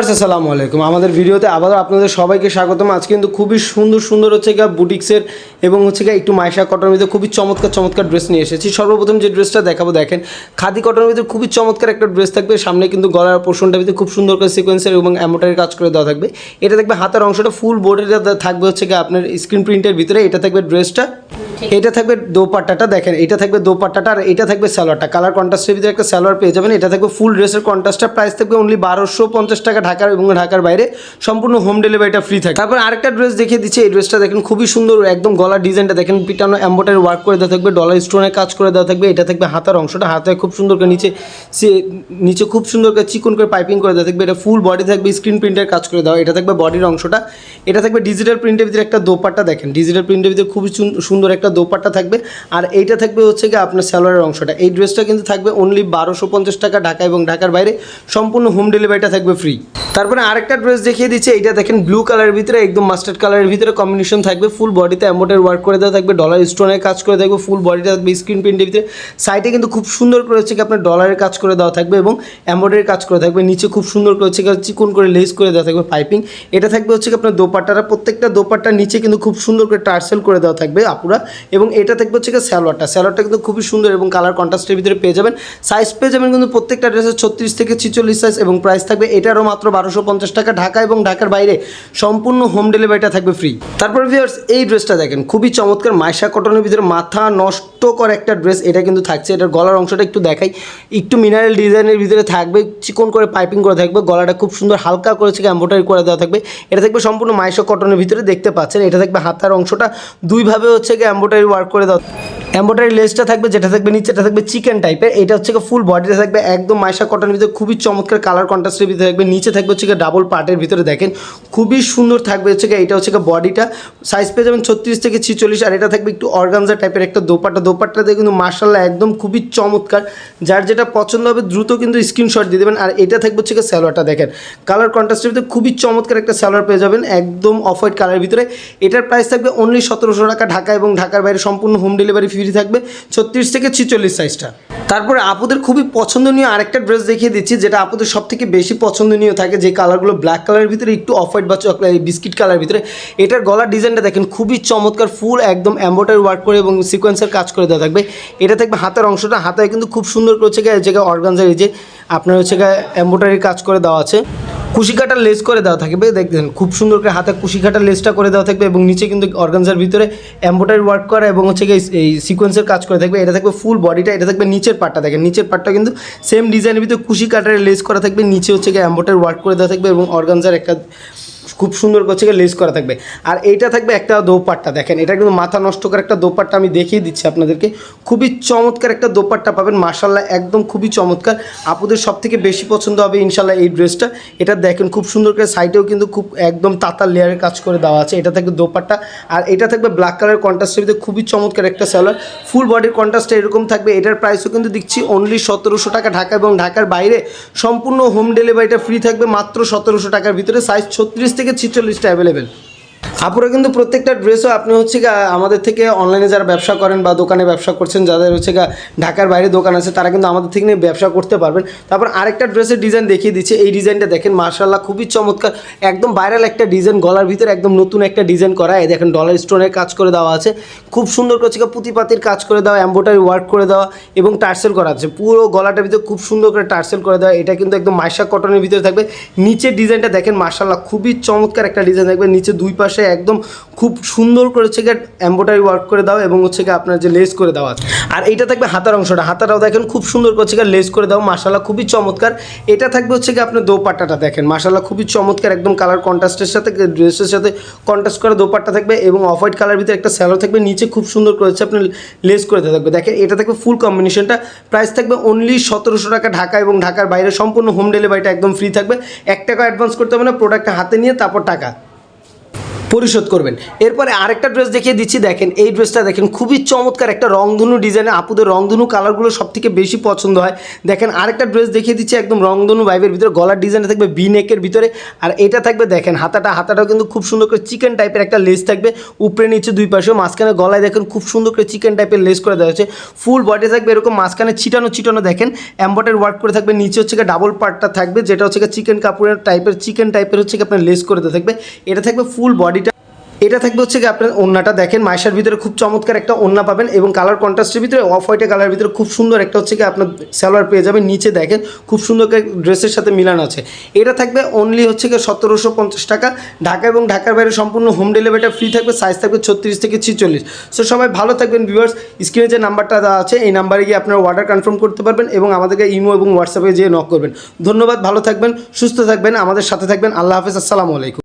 আসসালামু আলাইকুম। আমাদের ভিডিওতে আবারও আপনাদের সবাইকে স্বাগতম। আজকে কিন্তু খুবই সুন্দর সুন্দর হচ্ছে গিয়ে বুটিক্সের এবং হচ্ছে গিয়ে একটু মাইশা কটনের ভিতরে খুবই চমৎকার চমৎকার ড্রেস নিয়ে এসেছি। সর্বপ্রথম যে ড্রেসটা দেখাবো, দেখেন, খাদি কটনের ভিতরে খুবই চমৎকার একটা ড্রেস থাকবে। সামনে কিন্তু গলার পোর্শনটার ভিতরে খুব সুন্দর করে সিকোয়েন্সের এবং অ্যামোটারের কাজ করে দেওয়া থাকবে। এটা থাকবে হাতের অংশটা ফুল বোর্ডের থাকবে হচ্ছে গিয়ে আপনার স্ক্রিন প্রিন্টের ভিতরে। এটা থাকবে ড্রেসটা। এটা থাকবে দোপাট্টাটা, দেখেন, এটা থাকবে দোপাট্টাটা আর এটা থাকবে স্যালোয়ারটা কালার কন্ট্রাস্টের ভিতরে একটা স্যালোয়ার পেয়ে যাবেন। এটা থাকবে ফুল ড্রেসের কন্ট্রাস্টটা প্রাইস থাকবে অনলি বারোশো পঞ্চাশ টাকা ঢাকার এবং ঢাকার বাইরে। সম্পূর্ণ হোম ডেলিভারিটা ফ্রি থাকে তারপর আরেকটা ড্রেস দেখিয়ে দিচ্ছে। এই ড্রেসটা দেখেন খুবই সুন্দর, একদম গলার ডিজাইনটা। দেখেন পিটানো এম্বোটারি ওয়ার্ক করে দেওয়া থাকবে ডলার স্টোনের কাজ করে দেওয়া থাকবে। এটা থাকবে হাতার অংশটা। হাতে খুব সুন্দর করে নিচে সে- নিচে খুব সুন্দর করে চিকন করে পাইপিং করে দেওয়া থাকবে। এটা ফুল বডি থাকবে স্ক্রিন প্রিন্টের কাজ করে দেওয়া। এটা থাকবে বডির অংশটা। এটা থাকবে ডিজিটাল প্রিন্টের ভিতরে একটা দোপাট্টা। দেখেন ডিজিটাল প্রিন্টের ভিতরে খুবই সুন- সুন্দর একটা দোপাট্টা থাকবে। আর এইটা থাকবে হচ্ছে কি আপনার সালোয়ারের অংশটা। এই ড্রেসটা কিন্তু থাকবে অনলি বারোশো পঞ্চাশ টাকা ঢাকা এবং ঢাকার বাইরে। সম্পূর্ণ হোম ডেলিভারিটা থাকবে ফ্রি তারপরে আরেকটা ড্রেস দেখিয়ে দিচ্ছে, এইটা দেখেন ব্লু কালারের ভিতরে, একদম মাস্টার্ড কালারের ভিতরে কম্বিনেশন থাকবে ফুল বডিতে অ্যামোটের ওয়ার্ক করে দেওয়া থাকবে ডলার স্টোনের কাজ করে থাকবে ফুল বডিটা থাকবে স্ক্রিন প্রিন্টের ভিতরে। সাইডে কিন্তু খুব সুন্দর করে হচ্ছে কি আপনার ডলারের কাজ করে দেওয়া থাকবে এবং এমব্রয়ডারির কাজ করে থাকবে। নিচে খুব সুন্দর করে হচ্ছে চিকন করে লেস করে দেওয়া থাকবে পাইপিং এটা থাকবে হচ্ছে কি আপনার দোপাট্টাটা, প্রত্যেকটা দোপাট্টার নিচে কিন্তু খুব সুন্দর করে টার্সেল করে দেওয়া থাকবে আপুরা। এবং এটা থাকবে হচ্ছে স্যালোয়ারটা। স্যালোয়ারটা কিন্তু খুবই সুন্দর এবং কালার কন্ট্রাস্টের ভিতরে পেয়ে যাবেন। সাইজ পেয়ে যাবেন কিন্তু প্রত্যেকটা ড্রেসের ছত্রিশ থেকে ছিচল্লিশ সাইজ এবং প্রাইস থাকবে এটারও মাত্র বারোশো পঞ্চাশ টাকা ঢাকা এবং ঢাকার বাইরে সম্পূর্ণ হোম ডেলিভারিটা থাকবে ফ্রি তারপর ভিউয়ার্স এই ড্রেসটা দেখেন, খুবই চমৎকার মাইশা কটনের ভিতরে মাথা নষ্ট করে একটা ড্রেস এটা কিন্তু থাকছে। এটার গলার অংশটা একটু দেখাই। একটু মিনারেল ডিজাইনের ভিতরে থাকবে, চিকন করে পাইপিং করে থাকবে, গলাটা খুব সুন্দর হালকা করেছে এম্বোটারি করে দেওয়া থাকবে। এটা থাকবে সম্পূর্ণ মাইশা কটনের ভিতরে দেখতে পাচ্ছেন, এটা থাকবে হাতার অংশটা। দুইভাবে হচ্ছে গিয়ে এম্বোটারি ওয়ার্ক করে দেওয়া এম্বোটারি লেসটা থাকবে, যেটা থাকবে নিচেটা থাকবে চিকেন টাইপের এটা হচ্ছে ফুল বডিটা থাকবে, একদম মাইশা কটনের ভিতরে, খুবই চমৎকার কালার কন্ট্রাস্টের ভিতরে থাকবে। নিচে থাকবে হচ্ছে ডাবল পার্টের ভিতরে দেখেন, খুবই সুন্দর থাকবে হচ্ছে এটা হচ্ছে বডিটা সাইজ পেয়ে যাবেন ছত্রিশ থেকে ছিচল্লিশ, আর এটা থাকবে একটু অর্গানজা টাইপের একটা দোপাট্টা। দোপাট্টাতে কিন্তু মার্শাল্লাহ একদম খুবই চমৎকার। যার যেটা পছন্দ হবে, দ্রুত কিন্তু স্ক্রিনশট দিয়ে দেবেন। আর এটা থাকবে হচ্ছে স্যালোয়ারটা দেখেন। কালার কন্ট্রাস্টের ভিতরে খুবই চমৎকার একটা স্যালোয়ার পেয়ে যাবেন, একদম অফ হোয়াইট কালারের ভিতরে। এটার প্রাইস থাকবে অনলি সতেরোশো টাকা ঢাকা এবং ঢাকার বাইরে সম্পূর্ণ হোম ডেলিভারি ফ্রি থাকবে ছত্রিশ থেকে ছিচল্লিশ সাইজটা তারপরে আপুদের খুবই পছন্দনীয় আরেকটা ড্রেস দেখিয়ে দিচ্ছি, যেটা আপুদের সব থেকে বেশি পছন্দনীয় থাকে, যে কালারগুলো ব্ল্যাক কালারের ভিতরে, একটু অফ হোয়াইট বা চকলেট বিস্কিট কালার ভিতরে। এটার গলার ডিজাইনটা দেখেন, খুবই চমৎকার ফুল একদম এম্বোটারি ওয়ার্ক করে এবং সিকোয়েন্সের কাজ করে দেওয়া থাকবে। এটা থাকবে হাতের অংশটা হাতে কিন্তু খুব সুন্দর করে হচ্ছে জায়গায় অর্গানজার এই যে আপনার হচ্ছে গিয়ে এম্বোটারি কাজ করে দেওয়া আছে। কুশি কাটার লেস করে দেওয়া থাকবে। দেখবেন খুব সুন্দর করে হাতে কুশি কাটার লেসটা করে দেওয়া থাকবে এবং নিচে কিন্তু অর্গানজার ভিতরে এম্বোটারি ওয়ার্ক করা এবং হচ্ছে গিয়ে এই সিকোয়েন্সের কাজ করে থাকবে। এটা থাকবে ফুল বডিটা এটা থাকবে নিচের পাটটা দেখেন, নিচের পাটটা কিন্তু সেম ডিজাইনের ভিতরে কুশি কাটার লেস করা থাকবে, নিচে হচ্ছে গিয়ে এম্বোটারি ওয়ার্ক করে দেওয়া থাকবে এবং অর্গানজার একটা খুব সুন্দর করছে লেস করা থাকবে। আর এইটা থাকবে একটা দোপাট্টা, দেখেন, এটা কিন্তু মাথা নষ্ট করে একটা দোপাট্টা আমি দেখিয়ে দিচ্ছি আপনাদেরকে। খুবই চমৎকার একটা দোপাট্টা পাবেন মার্শাল্লাহ একদম খুবই চমৎকার। আপুদের সব থেকে বেশি পছন্দ হবে ইনশাল্লাহ এই ড্রেসটা এটা দেখেন, খুব সুন্দর করে সাইডেও কিন্তু খুব একদম তাতার লেয়ারের কাজ করে দেওয়া আছে। এটা থাকবে দোপাট্টা। আর এটা থাকবে ব্ল্যাক কালার কন্ট্রাস্টের ভিতরে খুবই চমৎকার একটা স্যালার ফুল বডির কন্ট্রাস্টটা এরকম থাকবে। এটার প্রাইসও কিন্তু দিচ্ছি অনলি সতেরোশো টাকা ঢাকা এবং ঢাকার বাইরে। সম্পূর্ণ হোম ডেলিভারিটা ফ্রি থাকবে মাত্র সতেরোশো টাকার ভিতরে। সাইজ ছত্রিশ ছিচল্লিশটা অ্যাভেলেবেল আপুরা কিন্তু প্রত্যেকটা ড্রেসও আপনি হচ্ছে গা আমাদের থেকে অনলাইনে যারা ব্যবসা করেন বা দোকানে ব্যবসা করছেন, যাদের হচ্ছে গা ঢাকার বাইরে দোকান আছে, তারা কিন্তু আমাদের থেকে নিয়ে ব্যবসা করতে পারবেন। তারপর আরেকটা ড্রেসের ডিজাইন দেখিয়ে দিচ্ছে। এই ডিজাইনটা দেখেন মার্শাল্লাহ খুবই চমৎকার। একদম ভাইরাল একটা ডিজাইন গলার ভিতরে একদম নতুন একটা ডিজাইন করা। এই দেখেন ডলার স্টোনের কাজ করে দেওয়া আছে। খুব সুন্দর করে হচ্ছে পুঁতিপাতির কাজ করে দেওয়া এম্বোটারি ওয়ার্ক করে দেওয়া এবং টার্সেল করা আছে। পুরো গলাটার ভিতরে খুব সুন্দর করে টার্সেল করে দেওয়া। এটা কিন্তু একদম মাইশা কটনের ভিতরে থাকবে। নিচের ডিজাইনটা দেখেন মার্শাল্লাহ খুবই চমৎকার একটা ডিজাইন থাকবে। নিচে দুই পাশে একদম খুব সুন্দর করে হচ্ছে গিয়ে এম্বোটারি ওয়ার্ক করে দাও এবং হচ্ছে গিয়ে আপনার যে লেস করে দেওয়া আর এইটা থাকবে হাতার অংশটা। হাতাটাও দেখেন খুব সুন্দর করে হচ্ছে গিয়ে লেস করে দাও। মার্শাল্লাহ খুবই চমৎকার। এটা থাকবে হচ্ছে গিয়ে আপনার দোপাট্টাটা দেখেন। মার্শাল্লাহ খুবই চমৎকার একদম কালার কন্ট্রাস্টের সাথে, ড্রেসের সাথে কন্ট্রাস্ট করা দোপাট্টা থাকবে এবং অফ হোয়াইট কালার ভিতরে একটা স্যালো থাকবে। নিচে খুব সুন্দর করে হচ্ছে আপনার লেস করে দেওয়া থাকবে। দেখেন এটা থাকবে ফুল কম্বিনেশনটা প্রাইস থাকবে অনলি সতেরোশো টাকা ঢাকা এবং ঢাকার বাইরে। সম্পূর্ণ হোম ডেলিভারিটা একদম ফ্রি থাকবে। এক টাকা অ্যাডভান্স করতে হবে না প্রোডাক্টটা হাতে নিয়ে তারপর টাকা। পরিশোধ করবেন। এরপরে আরেকটা ড্রেস দেখিয়ে দিচ্ছি, দেখেন, এই ড্রেসটা দেখেন, খুবই চমৎকার একটা রংধনু ডিজাইনে আপুদের রংধনু কালারগুলো সব থেকে বেশি পছন্দ হয়। দেখেন, আরেকটা ড্রেস দেখিয়ে দিচ্ছি, একদম রংধনু ভাইবের ভিতরে, গলার ডিজাইনটা থাকবে বি নেকের ভিতরে, আর এটা থাকবে, দেখেন, হাতাটা, হাতাটাও কিন্তু খুব সুন্দর করে চিকেন টাইপের একটা লেস থাকবে, উপরে নিচে দুই পাশেও, মাঝখানে গলায় দেখেন, খুব সুন্দর করে চিকেন টাইপের লেস করে দেওয়া হয়েছে। ফুল বডি থাকবে এরকম, মাঝখানে ছিটানো ছিটানো, দেখেন অ্যাম্বটের ওয়ার্ক করে থাকবে, নিচে হচ্ছে ডাবল পার্টটা থাকবে, যেটা হচ্ছে চিকেন কাপড়ের টাইপের চিকেন টাইপের হচ্ছে আপনার লেস করে দেওয়া থাকবে। এটা থাকবে ফুল বডিটা এটা থাকবে হচ্ছে কি আপনার ওন্নাটা দেখেন মাইশার ভিতরে খুব চমৎকার একটা ওন্না পাবেন এবং কালার কন্ট্রাস্টের ভিতরে অফ হোয়াইটের কালার ভিতরে খুব সুন্দর একটা হচ্ছে কি আপনার সালোয়ার পেয়ে যাবেন। নিচে দেখেন খুব সুন্দর ড্রেসের সাথে মিলান আছে। এটা থাকবে অনলি হচ্ছে কি সতেরোশো পঞ্চাশ টাকা। ঢাকা এবং ঢাকার বাইরে সম্পূর্ণ হোম ডেলিভারিটা ফ্রি থাকবে সাইজ থাকবে ছত্রিশ থেকে ছিচল্লিশ। সো সবাই ভালো থাকবেন ভিউয়ার্স স্ক্রিনে যে নাম্বারটা দেওয়া আছে, এই নাম্বারে গিয়ে আপনার অর্ডার কনফার্ম করতে পারবেন এবং আমাদেরকে ইমো এবং হোয়াটসঅ্যাপে যেয়ে নক করবেন। ধন্যবাদ, ভালো থাকবেন, সুস্থ থাকবেন, আমাদের সাথে থাকবেন। আল্লাহ হাফেজ, আসসালামু আলাইকুম।